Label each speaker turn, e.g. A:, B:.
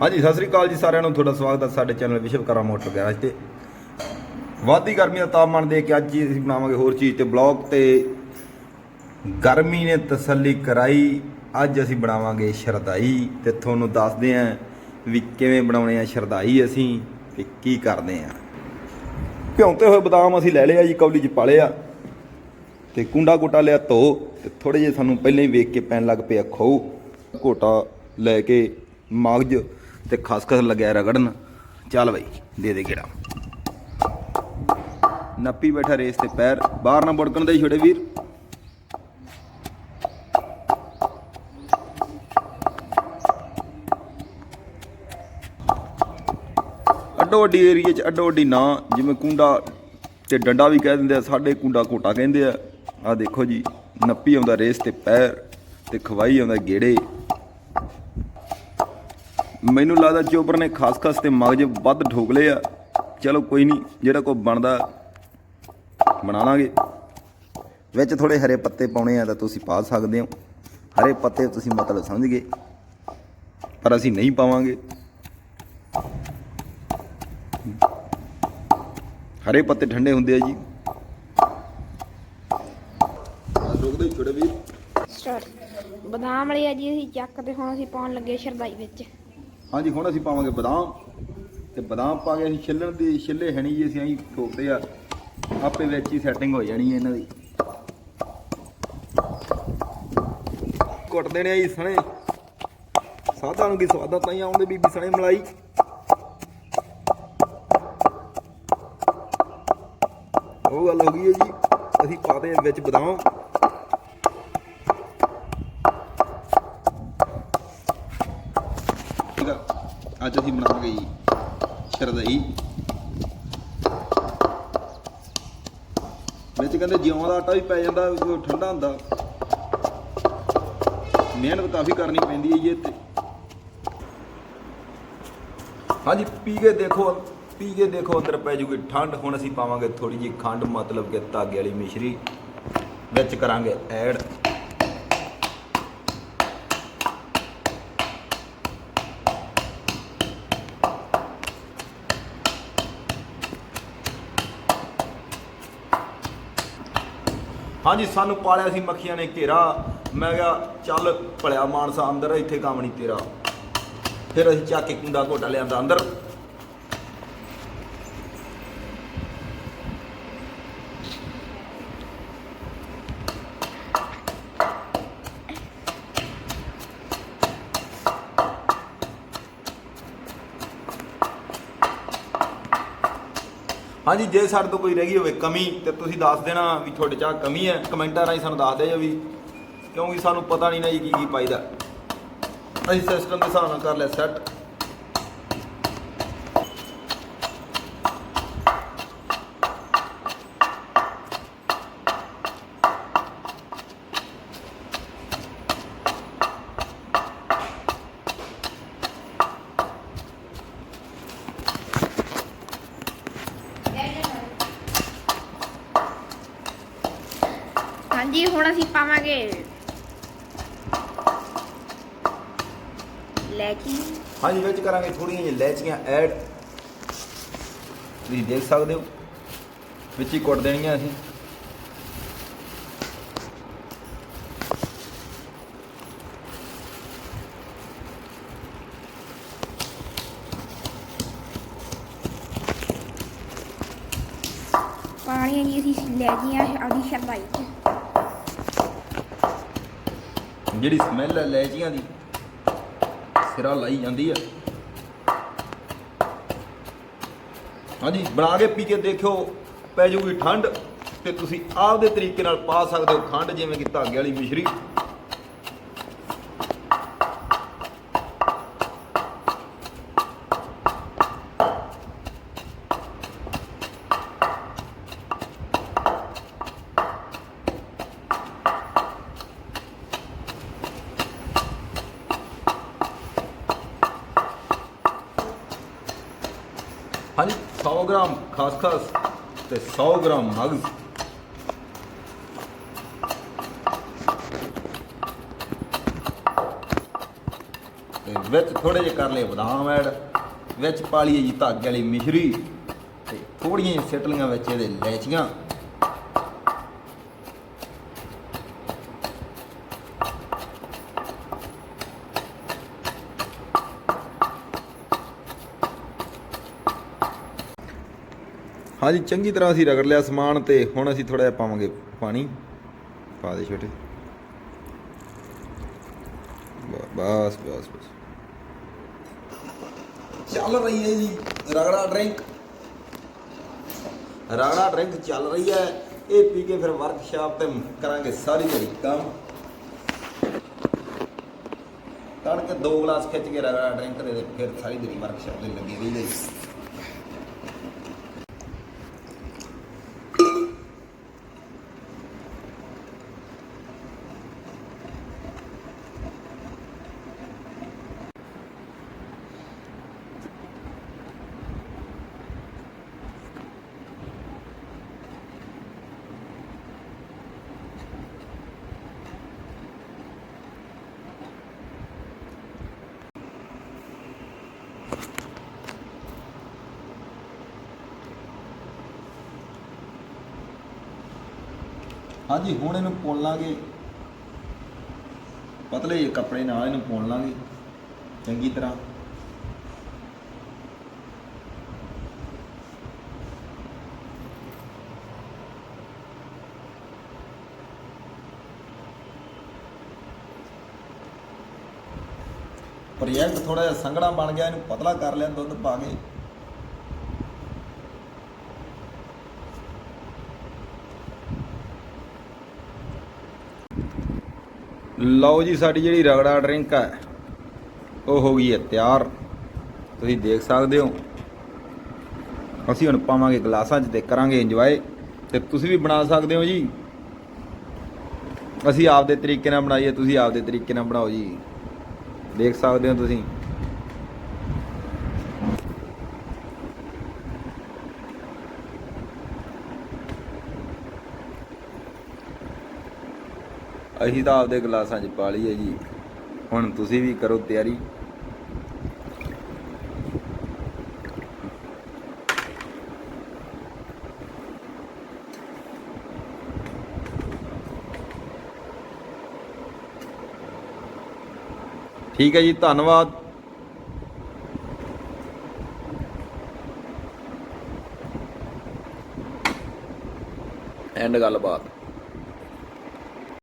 A: ਹਾਂਜੀ, ਸਤਿ ਸ੍ਰੀ ਅਕਾਲ ਜੀ ਸਾਰਿਆਂ ਨੂੰ। ਤੁਹਾਡਾ ਸਵਾਗਤ ਹੈ ਸਾਡੇ ਚੈਨਲ ਵਿਸ਼ਵਕਰਮਾ ਮੋਟਰ ਗੈਰਾਜ ਤੇ। ਵਾਦੀ ਗਰਮੀ ਦਾ ਤਾਪਮਾਨ ਦੇ ਕੇ ਅੱਜ ਅਸੀਂ ਬਣਾਵਾਂਗੇ ਹੋਰ ਚੀਜ਼ ਤੇ ਬਲੌਗ ਤੇ। ਗਰਮੀ ਨੇ ਤਸੱਲੀ ਕਰਾਈ, ਅੱਜ ਅਸੀਂ ਬਣਾਵਾਂਗੇ ਸ਼ਰਦਾਈ ਤੇ ਤੁਹਾਨੂੰ ਦੱਸਦੇ ਆਂ ਵੀ ਕਿਵੇਂ ਬਣਾਉਣੇ ਆ ਸ਼ਰਦਾਈ ਅਸੀਂ ਤੇ ਕੀ ਕਰਦੇ ਆਂ ਭਿਉਂਤੇ ਹੋਏ ਬਦਾਮ ਅਸੀਂ ਲੈ ਲਿਆ ਜੀ, ਕੌਲੀ 'ਚ ਪਾ ਲਿਆ ਤੇ ਕੁੰਡਾ ਕੋਟਾ ਲਿਆ ਧੋ ਤੇ ਥੋੜੇ ਜਿਹੇ ਸਾਨੂੰ ਪਹਿਲਾਂ ਹੀ ਵੇਖ ਕੇ ਪੈਣ ਲੱਗ ਪਿਆ ਖੋ ਘੋਟਾ ਲੈ ਕੇ ਮਗਜ ਤੇ ਖਸਖਸ ਲੱਗਿਆ ਰਗੜਨ। ਚੱਲ ਬਈ, ਦੇ ਦੇ ਗੇੜਾ। ਨੱਪੀ ਬੈਠਾ ਰੇਸ ਤੇ ਪੈਰ, ਬਾਹਰ ਨਾ ਬੜਕਣ ਦੇ ਛੋੜੇ ਵੀਰ। ਅੱਡੋ ਅੱਡੀ ਏਰੀਏ 'ਚ ਅੱਡੋ ਅੱਡੀ ਨਾਂ, ਜਿਵੇਂ ਕੁੰਡਾ ਤੇ ਡੰਡਾ ਵੀ ਕਹਿ ਦਿੰਦੇ ਆ, ਸਾਡੇ ਕੁੰਡਾ ਘੋਟਾ ਕਹਿੰਦੇ ਆ। ਆ ਦੇਖੋ ਜੀ, ਨੱਪੀ ਆਉਂਦਾ ਰੇਸ ਤੇ ਪੈਰ ਤੇ ਖਵਾਈ ਆਉਂਦਾ ਗੇੜੇ। ਮੈਨੂੰ ਲੱਗਦਾ ਚੋਬਰ ਨੇ ਖਾਸ ਖਾਸ ਤੇ ਮਗਜ ਵੱਧ ਠੋਕ ਲਏ ਆ। ਚਲੋ ਕੋਈ ਨਹੀਂ, ਜਿਹੜਾ ਕੋ ਬਣਦਾ, ਬਣਾ ਲਾਂਗੇ। ਵਿੱਚ ਥੋੜੇ ਹਰੇ ਪੱਤੇ ਪਾਉਣੇ ਆ ਤਾਂ ਤੁਸੀਂ ਪਾ ਸਕਦੇ ਹੋ। ਹਰੇ ਪੱਤੇ ਤੁਸੀਂ ਮਤਲਬ ਸਮਝ ਗਏ, ਪਰ ਅਸੀਂ ਨਹੀਂ ਪਾਵਾਂਗੇ। ਹਰੇ ਪੱਤੇ ਠੰਡੇ ਹੁੰਦੇ ਆ ਜੀ। ਰੋਕਦੇ ਛੋੜੇ ਵੀਰ।
B: ਬਦਾਮ ਵਾਲੀ ਆ ਜੀ, ਅਸੀਂ ਚੱਕ ਤੇ ਹੁਣ ਅਸੀਂ ਪਾਉਣ ਲੱਗੇ ਸ਼ਰਦਾਈ ਵਿੱਚ।
A: ਹਾਂਜੀ, ਹੁਣ ਅਸੀਂ ਪਾਵਾਂਗੇ ਬਦਾਮ ਤੇ ਬਦਾਮ ਪਾ ਕੇ ਅਸੀਂ ਛਿੱਲਣ ਦੀ ਛਿੱਲੇ ਹੈ ਨਹੀਂ ਜੀ, ਅਸੀਂ ਐਂ ਠੋਕਦੇ ਆ। ਆਪੇ ਵਿੱਚ ਹੀ ਸੈਟਿੰਗ ਹੋ ਜਾਣੀ ਹੈ ਇਹਨਾਂ ਦੀ। ਕੁੱਟ ਦੇਣੇ ਆ ਜੀ ਸਣੇ। ਸਾਦਾ ਨੂੰ ਕੀ ਸਵਾਦਾ ਤਾਂ ਹੀ ਆਉਂਦੇ ਬੀਬੀ ਸਣੇ ਮਲਾਈ। ਉਹ ਗੱਲ ਹੋ ਗਈ ਹੈ ਜੀ, ਅਸੀਂ ਪਾਦੇ ਵਿੱਚ ਬਦਾਮ। ਠੀਕ ਅੱਜ ਅਸੀਂ ਬਣਾਵਾਂਗੇ ਜੀ ਸ਼ਰਦਈ ਵਿੱਚ ਕਹਿੰਦੇ ਜਿਉਂ ਦਾ ਆਟਾ ਵੀ ਪੈ ਜਾਂਦਾ ਉਹ ਠੰਡਾ ਹੁੰਦਾ। ਮਿਹਨਤ ਕਾਫੀ ਕਰਨੀ ਪੈਂਦੀ ਹੈ ਜੀ ਇਹ ਤੇ ਹਾਂਜੀ, ਪੀ ਕੇ ਦੇਖੋ, ਪੀ ਕੇ ਦੇਖੋ, ਅੰਦਰ ਪੈ ਜੂਗੀ ਠੰਡ। ਹੁਣ ਅਸੀਂ ਪਾਵਾਂਗੇ ਥੋੜੀ ਜੀ ਖੰਡ, ਮਤਲਬ ਕਿ ਧਾਗੇ ਵਾਲੀ ਮਿਸ਼ਰੀ। ਵਿੱਚ ਕਰਾਂਗੇ ਐਡ। ਹਾਂਜੀ, ਸਾਨੂੰ ਪਾਲਿਆ ਸੀ ਮੱਖੀਆਂ ਨੇ ਘੇਰਾ। ਮੈਂ ਕਿਹਾ, ਚੱਲ ਭਲਿਆ ਮਾਨਸਾ ਅੰਦਰ ਇੱਥੇ ਕੰਮ ਨਹੀਂ ਤੇਰਾ। ਫਿਰ ਅਸੀਂ ਚੱਕ ਕੇ ਕੁੰਡਾ ਘੋਟਾ ਲਿਆਂਦਾ ਅੰਦਰ। ਹਾਂਜੀ, ਜੇ ਸਾਡੇ ਤੋਂ ਕੋਈ ਰਹਿ ਗਈ ਹੋਵੇ ਕਮੀ, ਤੇ ਤੁਸੀਂ ਦੱਸ ਦੇਣਾ ਵੀ ਤੁਹਾਡੇ ਚਾਹ ਕਮੀ ਹੈ। ਕਮੈਂਟਾਂ ਰਾਹੀਂ ਸਾਨੂੰ ਦੱਸ ਦਿਓ ਵੀ ਕਿਉਂਕਿ ਸਾਨੂੰ ਪਤਾ ਨਹੀਂ ਨਾ ਜੀ ਕੀ ਕੀ ਪਾਈਦਾ। ਅਸੀਂ ਸਿਸਟਮ ਦੇ ਹਿਸਾਬ ਨਾਲ ਕਰ ਲਿਆ ਸੈੱਟ
B: ਹਾਂਜੀ ਹੁਣ ਅਸੀਂ ਪਾਵਾਂਗੇ। ਲੈਚੀ
A: ਹਾਂਜੀ ਵਿੱਚ ਕਰਾਂਗੇ ਥੋੜੀਆਂ ਜਿਹੀਆਂ ਇਲਾਇਚੀਆਂ ਐਡ। ਤੁਸੀਂ ਦੇਖ ਸਕਦੇ ਹੋ ਵਿੱਚ ਹੀ ਕੁੱਟ ਦੇਣੀਆਂ ਅਸੀਂ।
B: ਪਾਣੀਆਂ ਜੀ ਅਸੀਂ ਲੈਚੀਆਂ ਆਪਦੀ ਸ਼ਰਦਾਈ ਚ
A: ਜਿਹੜੀ ਸਮੈਲ ਹੈ ਇਲਾਇਚੀਆਂ ਦੀ, ਸਿਰਾ ਲਾਈ ਜਾਂਦੀ ਆ। ਹਾਂਜੀ, ਬਣਾ ਕੇ ਪੀ ਕੇ ਦੇਖਿਓ, ਪੈ ਜੂਗੀ ਠੰਡ ਤੇ ਤੁਸੀਂ ਆਪਦੇ ਤਰੀਕੇ ਨਾਲ ਪਾ ਸਕਦੇ ਹੋ ਖੰਡ, ਜਿਵੇਂ ਕਿ ਧਾਗੇ ਵਾਲੀ ਮਿਸ਼ਰੀ। ਹਾਂਜੀ 100 ਗ੍ਰਾਮ ਖਸਖਸ ਤੇ 100 ਗ੍ਰਾਮ ਮਗਜ਼ ਤੇ ਵਿੱਚ ਥੋੜੇ ਜਿਹੇ ਕਰ ਲਏ ਬਦਾਮ ਐਡ, ਵਿੱਚ ਪਾ ਲਈਏ ਜੀ ਧਾਗੇ ਵਾਲੀ ਮਿਸ਼ਰੀ ਤੇ ਥੋੜੀਆਂ ਜਿਹੀਆਂ ਸਿੱਟ ਵਿੱਚ ਇਹਦੇ ਲੈਚੀਆਂ ਹਾਂਜੀ, ਚੰਗੀ ਤਰ੍ਹਾਂ ਅਸੀਂ ਰਗੜ ਲਿਆ ਸਮਾਨ ਤੇ ਹੁਣ ਅਸੀਂ ਥੋੜਾ ਜਿਹਾ ਪਾਵਾਂਗੇ ਪਾਣੀ। ਪਾ ਦੇ ਛੋਟੇ। ਬਸ ਬਸ ਬਸ ਚੱਲ ਰਹੀ ਹੈ ਜੀ, ਰਗੜਾ ਡਰਿੰਕ। ਰਗੜਾ ਡਰਿੰਕ ਚੱਲ ਰਹੀ ਹੈ। ਇਹ ਪੀ ਕੇ ਫਿਰ ਵਰਕਸ਼ਾਪ ਤੇ ਕਰਾਂਗੇ ਸਾਰੀ ਜਿਹੜੀ ਕੰਮ। ਤੜਕੇ ਦੋ ਗਲਾਸ ਖਿੱਚ ਕੇ ਰਗੜਾ ਡਰਿੰਕ ਦੇ ਫਿਰ ਸਾਰੀ ਜਿਹੜੀ ਵਰਕਸ਼ਾਪ ਤੇ ਲੱਗੀ ਰਹੀ ਗਈ ਹਾਂਜੀ, ਹੁਣ ਇਹਨੂੰ ਪੁੰਨ ਲਾਂਗੇ। ਪਤਲੇ ਜਿਹੇ ਕੱਪੜੇ ਨਾਲ ਇਹਨੂੰ ਪੁੰਨ ਲਾਂਗੇ, ਚੰਗੀ ਤਰ੍ਹਾਂ। ਪ੍ਰੋਜੈਕਟ ਥੋੜਾ ਜਿਹਾ ਸੰਘਣਾ ਬਣ ਗਿਆ, ਇਹਨੂੰ ਪਤਲਾ ਕਰ ਲਿਆ, ਦੁੱਧ ਪਾ ਕੇ। ਲਓ ਜੀ, ਸਾਡੀ ਜਿਹੜੀ ਰਗੜਾ ਡਰਿੰਕ ਹੈ ਉਹ ਹੋ ਗਈ ਹੈ ਤਿਆਰ। ਤੁਸੀਂ ਦੇਖ ਸਕਦੇ ਹੋ। ਅਸੀਂ ਹੁਣ ਪਾਵਾਂਗੇ ਗਲਾਸਾਂ 'ਚ ਤੇ ਕਰਾਂਗੇ ਇੰਜੋਏ। ਤੇ ਤੁਸੀਂ ਵੀ ਬਣਾ ਸਕਦੇ ਹੋ ਜੀ। ਅਸੀਂ ਆਪਦੇ ਤਰੀਕੇ ਨਾਲ ਬਣਾਈਏ, ਤੁਸੀਂ ਆਪਦੇ ਤਰੀਕੇ ਨਾਲ ਬਣਾਓ ਜੀ। ਦੇਖ ਸਕਦੇ ਹੋ ਤੁਸੀਂ। ਅਸੀਂ ਤਾਂ ਆਪਦੇ ਗਲਾਸਾਂ 'ਚ ਪਾ ਲਈ ਜੀ। ਹੁਣ ਤੁਸੀਂ ਵੀ ਕਰੋ ਤਿਆਰੀ। ਠੀਕ ਹੈ ਜੀ, ਧੰਨਵਾਦ। ਐਂਡ ਗੱਲਬਾਤ।